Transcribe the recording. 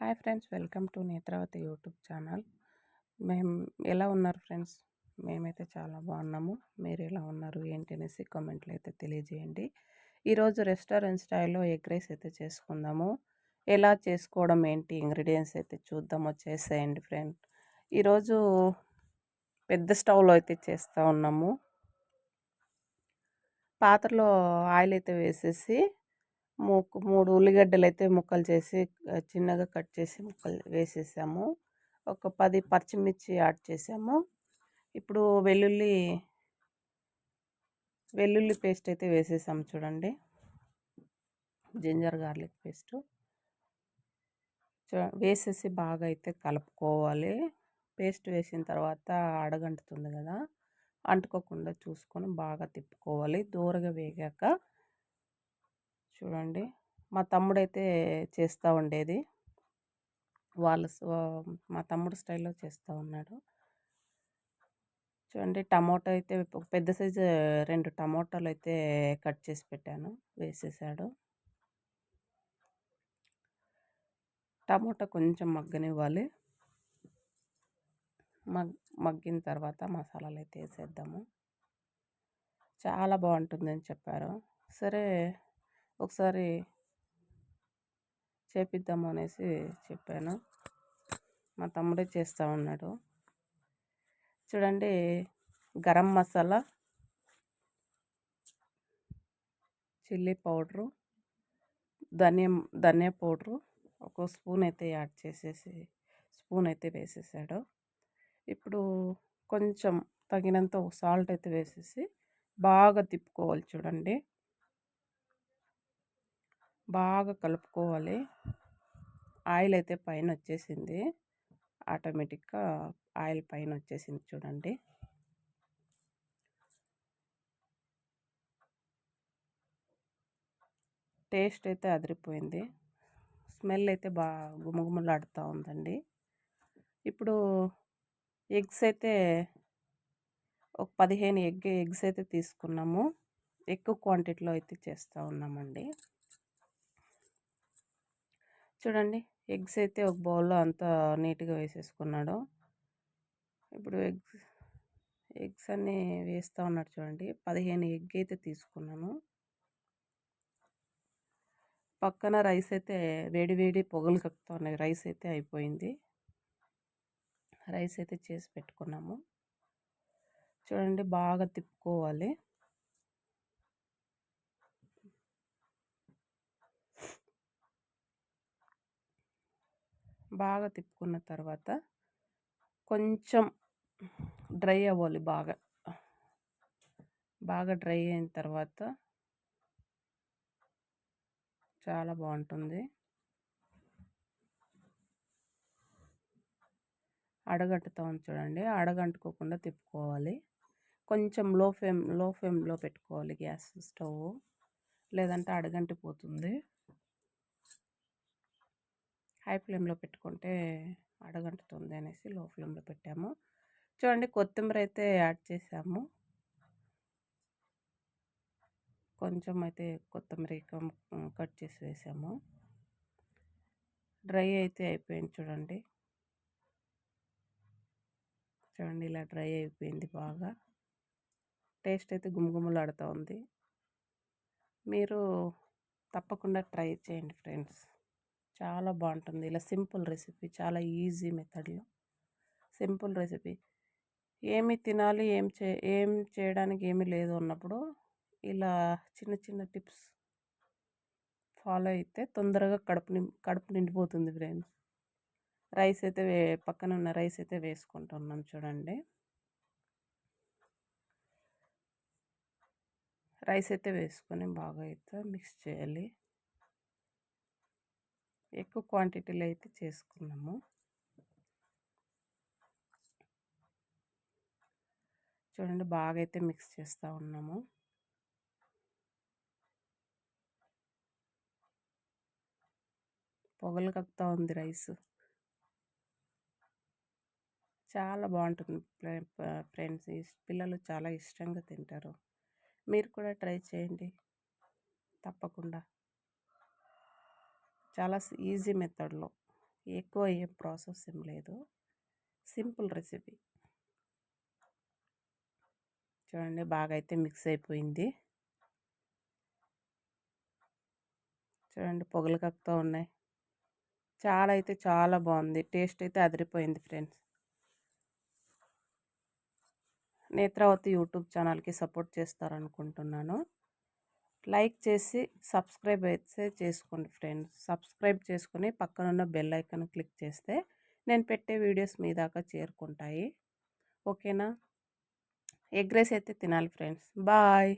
Hi friends! Welcome to Netravati YouTube channel. మేము ఎలా ఉన్నారు ఫ్రెండ్స్? మేమైతే చాలా బాగున్నాము. మీరు ఎలా ఉన్నారు? ఏంటి అనేసి కామెంట్లు అయితే తెలియజేయండి. ఈరోజు రెస్టారెంట్ స్టైల్లో ఎగ్ రైస్ అయితే చేసుకుందాము. ఎలా చేసుకోవడం ఏంటి? ఇంగ్రీడియంట్స్ అయితే చూద్దాం వచ్చేసేయండి ఫ్రెండ్. ఈరోజు పెద్ద స్టవ్లో అయితే చేస్తూ ఉన్నాము. పాత్రలో ఆయిల్ అయితే వేసేసి మూకు మూడు ఉల్లిగడ్డలు అయితే ముక్కలు చేసి చిన్నగా కట్ చేసి ముక్కలు వేసేసాము. ఒక పది పచ్చిమిర్చి యాడ్ చేసాము. ఇప్పుడు వెల్లుల్లి వెల్లుల్లి పేస్ట్ అయితే వేసేసాము చూడండి. Ginger garlic paste. వేసేసి బాగా అయితే కలుపుకోవాలి. పేస్ట్ వేసిన తర్వాత అడగంటుతుంది కదా. అంటుకోకుండా చూసుకొని బాగా తిప్పుకోవాలి. దూరగా వేగాక చూడండి. మా తమ్ముడైతే చేస్తూ ఉండేది. వాళ్ళ మా తమ్ముడు స్టైల్లో చేస్తూ ఉన్నాడు. చూడండి టమాటో అయితే పెద్ద సైజు రెండు టమోటాలు అయితే కట్ చేసి పెట్టాను వేసేసాడు. టమాటా కొంచెం మగ్గనివ్వాలి. మగ్ మగ్గిన తర్వాత మసాలాలు అయితే వేసేద్దాము. చాలా బాగుంటుందని చెప్పారు. సరే ఒకసారి చేపిద్దాము అనేసి చెప్పాను. మా తమ్ముడే చేస్తూ ఉన్నాడు. చూడండి గరం మసాలా చిల్లీ పౌడరు ధనియం ధనియా పౌడరు ఒక స్పూన్ అయితే యాడ్ చేసేసి స్పూన్ అయితే వేసేసాడు. ఇప్పుడు కొంచెం తగినంత సాల్ట్ అయితే వేసేసి బాగా తిప్పుకోవాలి చూడండి. బాగా కలుపుకోవాలి. ఆయిల్ అయితే పైన వచ్చేసింది ఆటోమేటిక్గా ఆయిల్ పైన వచ్చేసింది చూడండి. టేస్ట్ అయితే అదిరిపోయింది. స్మెల్ అయితే బాగా గుమగుమలాడుతూ ఉందండి. ఇప్పుడు ఎగ్స్ అయితే ఒక పదిహేను ఎగ్ ఎగ్స్ అయితే తీసుకున్నాము. ఎక్కువ క్వాంటిటీలో అయితే చేస్తూ ఉన్నామండి. చూడండి. ఎగ్స్ అయితే ఒక బౌల్లో అంతా నీట్గా వేసేసుకున్నాడు. ఇప్పుడు ఎగ్స్ ఎగ్స్ అన్నీ వేస్తూ ఉన్నాడు చూడండి. పదిహేను ఎగ్ అయితే తీసుకున్నాను. పక్కన రైస్ అయితే వేడి వేడి పొగలు కక్కుతూ ఉన్నాయి. రైస్ అయితే అయిపోయింది. రైస్ అయితే చేసి పెట్టుకున్నాము. చూడండి బాగా తిప్పుకోవాలి. బాగా తిప్పుకున్న తర్వాత కొంచెం డ్రై అవ్వాలి బాగా. బాగా డ్రై అయిన తర్వాత చాలా బాగుంటుంది. అడగట్టుతా చూడండి అడగంటుకోకుండా తిప్పుకోవాలి. కొంచెం లో ఫ్లేమ్లో ఫ్లేమ్లో పెట్టుకోవాలి గ్యాస్ స్టవ్. లేదంటే అడగంటిపోతుంది హై ఫ్లేమ్లో పెట్టుకుంటే అడగంటుతుంది అనేసి లో ఫ్లేమ్లో పెట్టాము. చూడండి కొత్తిమీర అయితే యాడ్ చేసాము. కొంచెం అయితే కొత్తిమీర కట్ చేసి వేసాము. డ్రై అయితే అయిపోయింది చూడండి. చూడండి ఇలా డ్రై అయిపోయింది బాగా. టేస్ట్ అయితే గుమగుమలాడుతూ ఉంది మీరు తప్పకుండా ట్రై చేయండి ఫ్రెండ్స్. చాలా బాగుంటుంది. ఇలా సింపుల్ రెసిపీ చాలా ఈజీ మెథడ్లో. Simple recipe. ఏమి తినాలి ఏం చే ఏం చేయడానికి ఏమీ లేదు అన్నప్పుడు ఇలా చిన్న చిన్న టిప్స్ ఫాలో అయితే తొందరగా కడుపు నిం కడుపు నిండిపోతుంది ఫ్రెండ్స్ రైస్ అయితే వే పక్కన ఉన్న రైస్ అయితే వేసుకుంటున్నాం చూడండి. రైస్ అయితే వేసుకొని బాగా అయితే మిక్స్ చేయాలి. ఎక్కువ క్వాంటిటీలో అయితే చేసుకున్నాము. చూడండి బాగా అయితే మిక్స్ చేస్తూ ఉన్నాము. పొగలు కక్కుతూ ఉంది రైస్. చాలా బాగుంటుంది ఫ్రెండ్స్. పిల్లలు చాలా ఇష్టంగా తింటారు. మీరు కూడా ట్రై చేయండి. తప్పకుండా. చాలా ఈజీ మెథడ్లో. ఎక్కువ ఏం ప్రాసెస్ ఏం లేదు. Simple recipe. చూడండి బాగా అయితే మిక్స్ అయిపోయింది. చూడండి పొగలు కక్కుతూ ఉన్నాయి. చాలా అయితే చాలా బాగుంది. టేస్ట్ అయితే అదిరిపోయింది ఫ్రెండ్స్. నేత్రావతి యూట్యూబ్ ఛానల్కి సపోర్ట్ చేస్తారనుకుంటున్నాను. లైక్ చేసి సబ్స్క్రైబ్ అయితే చేసుకోండి ఫ్రెండ్స్. సబ్స్క్రైబ్ చేసుకుని పక్కనున్న బెల్ ఐకాన్ క్లిక్ చేస్తే నేను పెట్టే వీడియోస్ మీ దాకా చేరుకుంటాయి. ఓకేనా? ఎగ్ రైస్ అయితే తినాలి ఫ్రెండ్స్. బాయ్!